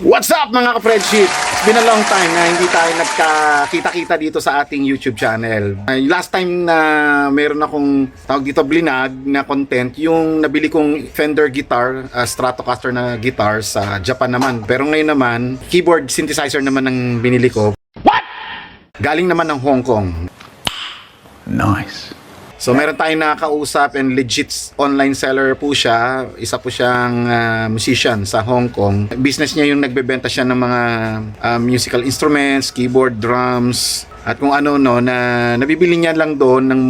What's up mga ka-friendship? It's been a long time na hindi tayo nagkakita-kita dito sa ating YouTube channel. Uh, last time na meron akong tawag dito blinag na content, yung nabili kong Fender guitar, uh, Stratocaster na guitar sa Japan naman. Pero ngayon naman, keyboard synthesizer naman ang binili ko. What? Galing naman ng Hong Kong. Nice. So meron tayong nakakausap and legit online seller po siya. Isa po siyang ah, musician sa Hong Kong. Business niya yung nagbebenta siya ng mga ah, musical instruments, keyboard, drums, at kung ano no na nabibili niya lang doon ng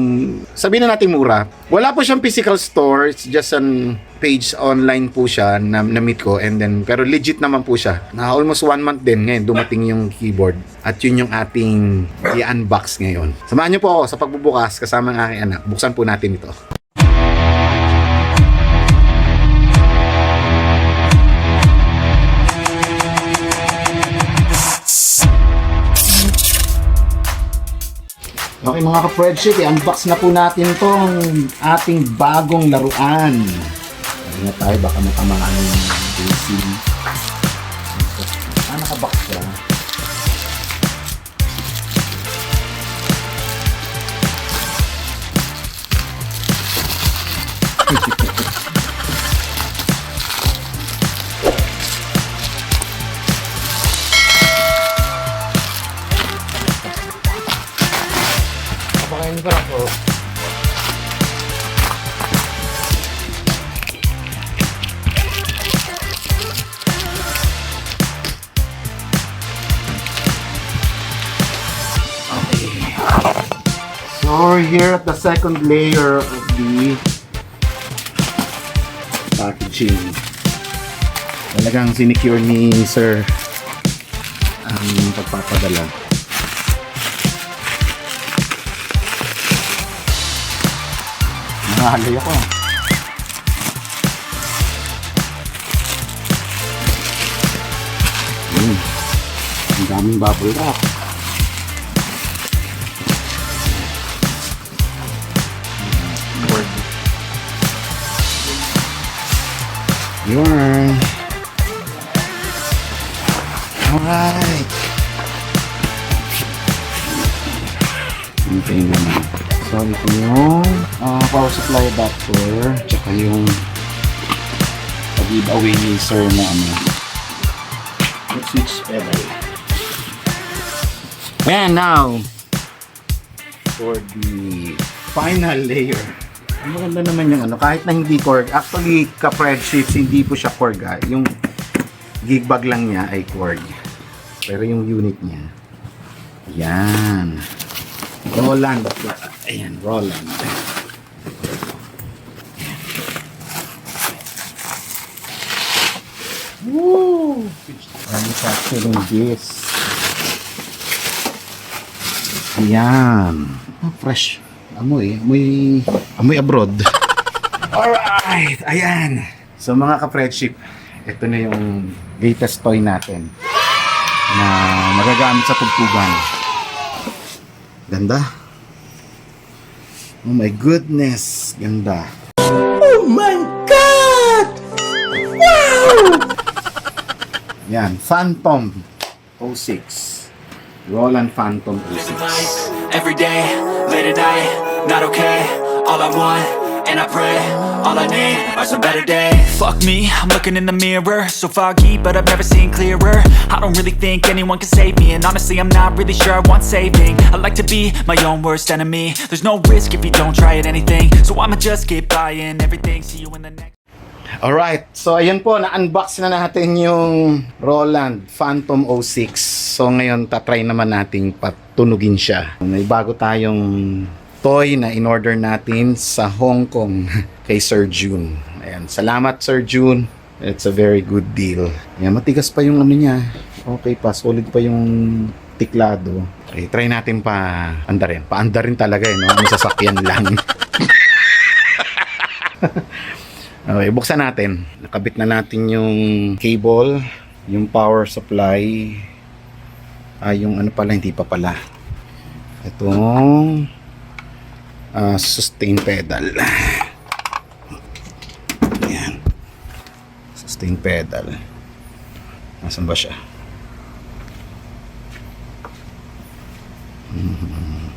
sabihin na natin mura. Wala po siyang physical store, it's just an page online po siya na, na meet ko and then pero legit naman po siya. Na almost one month din ngayon dumating yung keyboard at yun yung ating i-unbox ngayon. Samahan niyo po ako sa pagbubukas kasama ng aking anak. Buksan po natin ito. Okay mga ka-friendship, i-unbox na po natin tong ating bagong laruan. Ingat tayo, baka matamaan yung AC. Here at the second layer of the packaging. Talagang sinecure ni Sir ang pagpapadala. Nahalay ako. Hmm. Ang daming bubble wrap. Yun. Alright. Okay naman. So, ito yung ah, power supply adapter. Tsaka yung pag-giveaway ni sir na ano. Switch pedal. And now, for the final layer. Maganda naman yung ano, kahit na hindi cord. Actually, ka-Fred sheets, hindi po siya cord. Ah. Yung gig bag lang niya ay cord. Pero yung unit niya, yan. Roland. Ayan, Roland. Woo! Manufacturing this. Ayan. Oh, fresh. Amoy. Amoy, amoy abroad. Alright! Ayan. So mga ka-friendship, ito na yung latest toy natin na magagamit sa tugtugan. Ganda. Oh my goodness. Ganda. Oh my god! Yan. Phantom 06. Roland Phantom 06. Every day, late at night, not okay. All I want, and I pray, all I need are some better days. Fuck me, I'm looking in the mirror, so foggy, but I've never seen clearer. I don't really think anyone can save me, and honestly, I'm not really sure I want saving. I like to be my own worst enemy. There's no risk if you don't try at anything, so I'ma just keep buying everything. See you in the next. Alright, so ayan po, na-unbox na natin yung Roland Phantom 06. So ngayon, tatry naman natin patunugin siya. May bago tayong toy na in-order natin sa Hong Kong kay Sir June. Ayan, salamat Sir June. It's a very good deal. Ayan, matigas pa yung ano niya. Okay pa, solid pa yung tiklado. Okay, try natin pa andarin. Pa andarin talaga eh, no? May sasakyan lang. Okay, buksan natin. Nakabit na natin yung cable, yung power supply. Ah, yung ano pala, hindi pa pala. Itong ah, sustain pedal. Ayan. Sustain pedal. Nasaan ba siya? Hmm.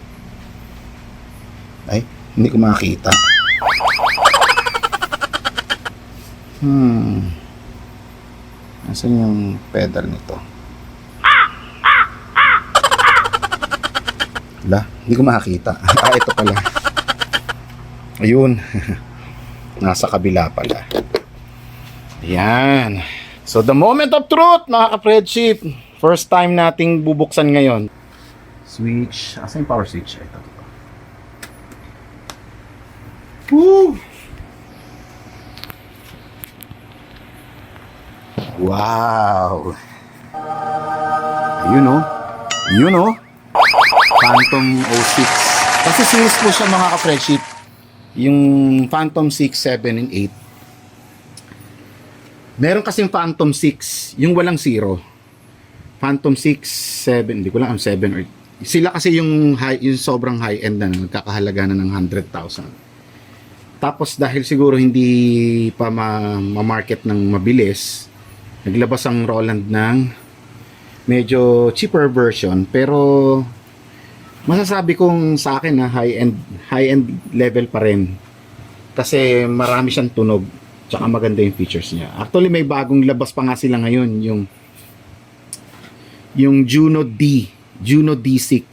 Ay, hindi ko makakita. Hmm. Nasaan yung pedal nito? Wala, hindi ko makakita. ah, ito pala. Ayun. Nasa kabila pala. Ayan. So the moment of truth, mga ka-friendship. First time nating bubuksan ngayon. Switch. Asa yung power switch? Ito, ito. Woo! Wow! Ayun oh. Yun oh. Phantom 06. Kasi series po siya mga ka-friendship. Yung Phantom 6, 7, and 8. Meron kasing Phantom 6, yung walang zero. Phantom 6, 7, hindi ko lang ang 7 or sila kasi yung high, yung sobrang high end na nagkakahalaga na ng 100,000. Tapos dahil siguro hindi pa ma- ma-market ng mabilis, naglabas ang Roland ng medyo cheaper version pero masasabi kong sa akin na high end high end level pa rin. Kasi marami siyang tunog tsaka maganda yung features niya. Actually may bagong labas pa nga sila ngayon yung yung Juno D Juno D6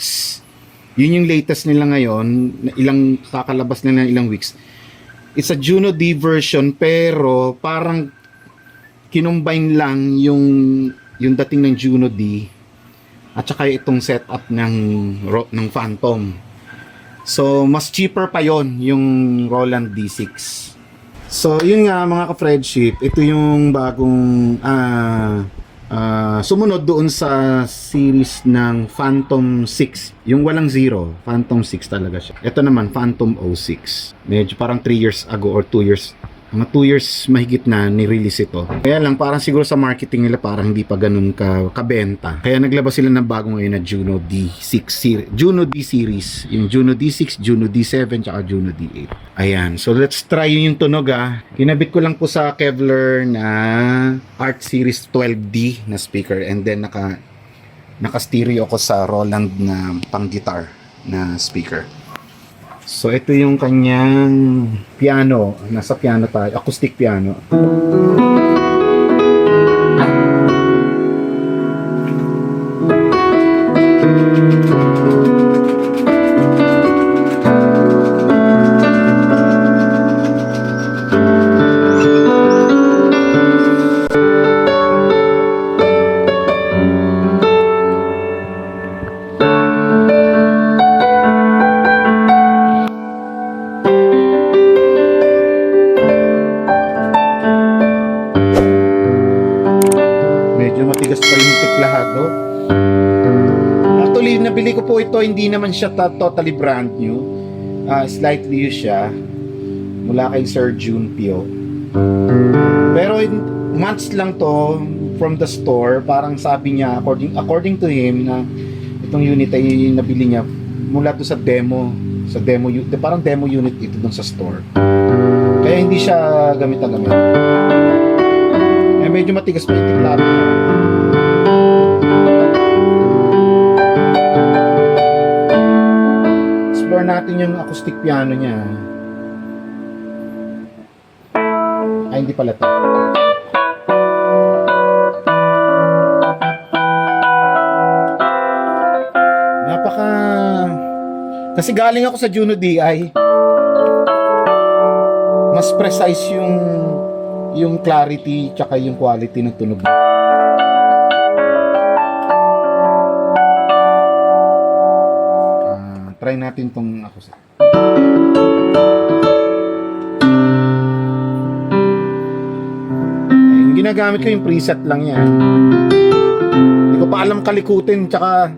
yun yung latest nila ngayon ilang kakalabas nila ng ilang weeks. It's a Juno D version pero parang kinumbine lang yung yung dating ng Juno D at saka itong setup ng ng Phantom. So mas cheaper pa yon yung Roland D6. So yun nga mga ka-friendship, ito yung bagong ah ah, sumunod doon sa series ng Phantom 6, yung walang zero, Phantom 6 talaga siya. Ito naman Phantom 06. Medyo parang 3 years ago or 2 years mga 2 years mahigit na ni-release ito. Kaya lang parang siguro sa marketing nila parang hindi pa ganun ka kabenta. Kaya naglabas sila ng bago ngayon na Juno D6 series, Juno D series, yung Juno D6, Juno D7, tsaka Juno D8. Ayan, so let's try yun yung tunog ah. Kinabit ko lang po sa Kevlar na Art Series 12D na speaker and then naka naka-stereo ko sa Roland na pang-guitar na speaker. So ito yung kanyang piano. Nasa piano tayo. Acoustic piano. Naman siya ta- totally brand new. Ah, slightly used siya. Mula kay Sir June Pio. Pero in- months lang to from the store. Parang sabi niya, according according to him, na itong unit ay nabili niya mula to sa demo sa demo unit parang demo unit ito dun sa store kaya hindi siya gamit na gamit eh, medyo matigas pa yung tiklado natin yung acoustic piano niya. Ay, hindi pala to. Napaka... Kasi galing ako sa Juno DI. Mas precise yung yung clarity tsaka yung quality ng tunog. Ah, try natin tong. Eh, Yung ginagamit ko yung preset lang yan. Hindi ko pa alam kalikutin tsaka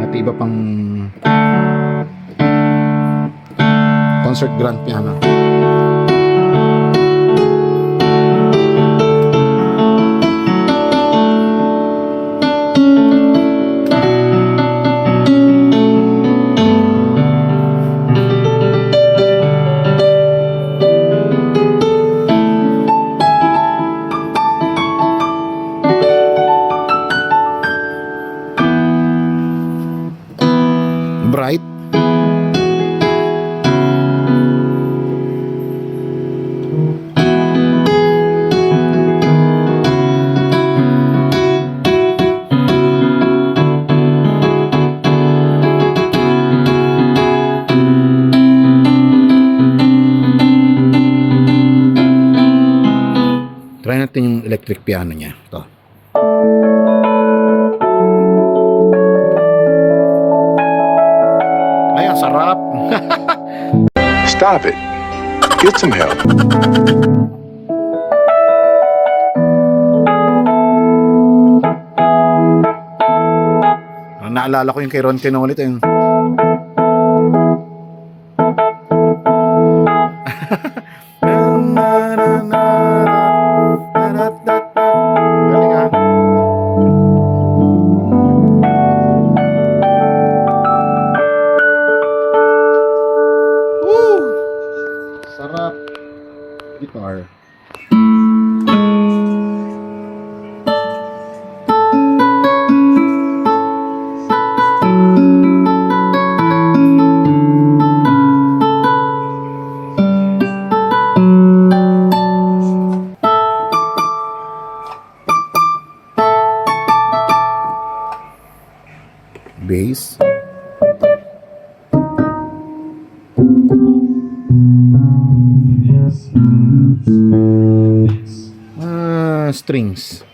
At iba pang concert grand piano. Electric piano niya. Ito. Ay, ang sarap. Stop it. Get some help. Naalala ko yung kay Ron Quinol ito yung Guitar. Strings.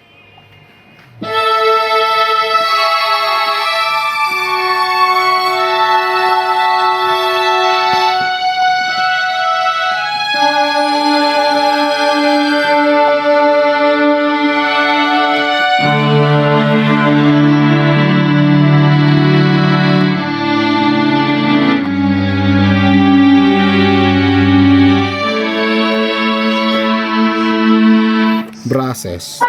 Yes.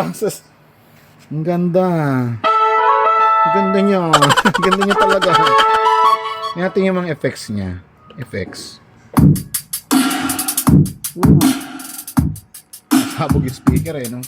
Brasses. Ang ganda. Ang ganda niya. Ang ganda niya talaga. Natin yung mga effects niya. Effects. Ooh. Sabog yung speaker eh, no?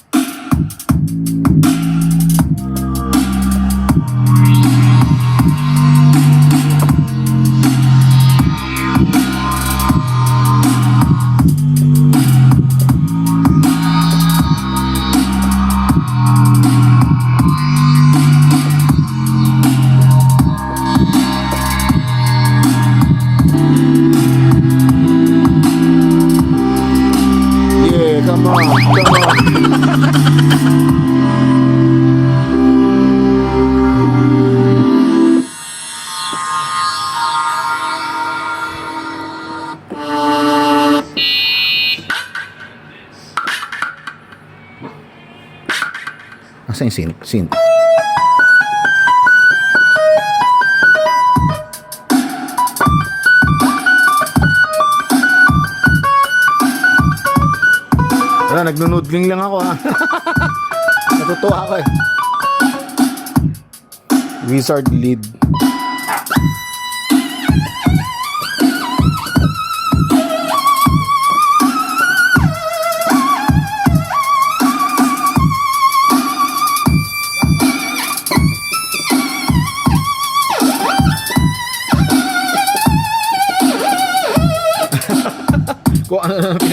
Synth. Wala, nagnunudling lang ako ha. Natutuwa ako eh. Wizard lead.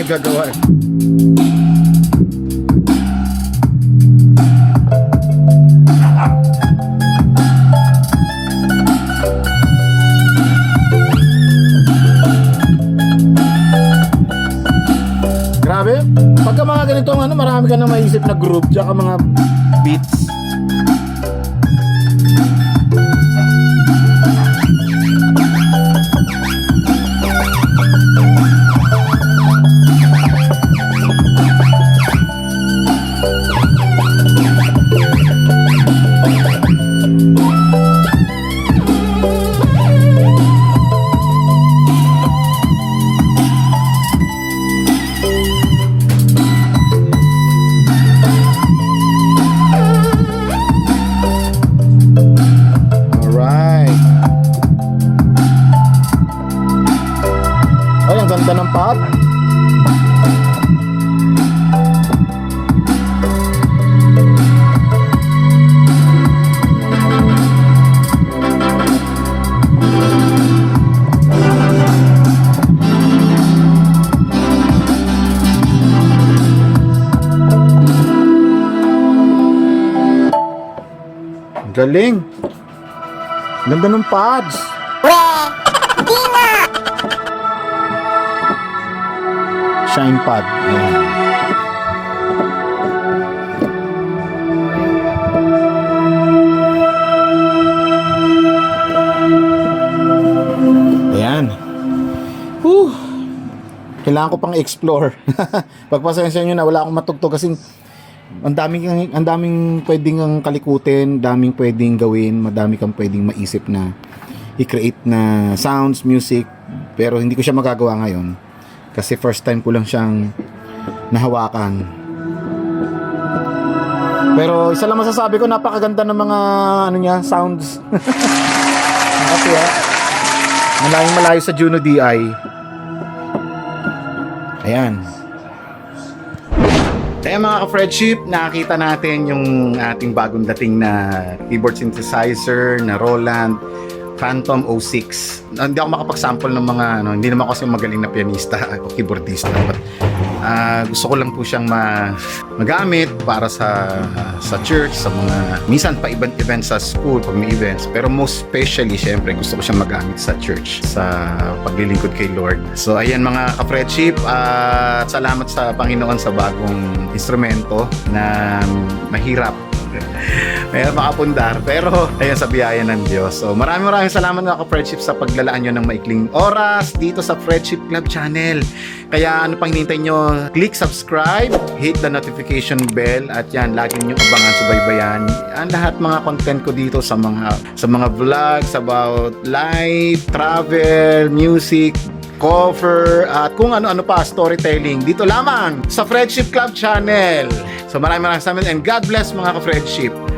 Pinagagawa eh. Grabe. Pagka mga ganitong ano, marami ka na maisip na group tsaka mga Galing. Ganda ng pads. Shine pad. Ayan. Ayan. Whew. Kailangan ko pang explore. Pagpasensya nyo na wala akong matugtog kasi ang daming ang daming pwedeng ang kalikutin, daming pwedeng gawin, madami kang pwedeng maisip na i-create na sounds, music, pero hindi ko siya magagawa ngayon kasi first time ko lang siyang nahawakan. Pero isa lang masasabi ko, napakaganda ng mga ano niya, sounds. Kasi ah, malayong malayo sa Juno DI. Ayan. Kaya mga ka-friendship, nakakita natin yung ating bagong dating na keyboard synthesizer na Roland Phantom 06. Hindi ako makapag-sample ng mga ano, hindi naman kasi magaling na pianista o keyboardista. But, ah, gusto ko lang po siyang ma magamit para sa sa church, sa mga minsan pa event event sa school pag may events. Pero most especially, syempre, gusto ko siyang magamit sa church, sa paglilingkod kay Lord. So ayan mga ka-friendship, at salamat sa Panginoon sa bagong instrumento na mahirap may makapundar pero ayan sa biyaya ng Diyos so maraming maraming salamat mga ka-friendship sa paglalaan nyo ng maikling oras dito sa Friendship Club channel kaya ano pang hinihintay nyo click subscribe hit the notification bell at yan lagi nyo abangan subaybayan ang lahat mga content ko dito sa mga sa mga vlogs about life travel music cover at kung ano-ano pa storytelling dito lamang sa Friendship Club channel. So maraming maraming salamat and God bless mga ka-friendship.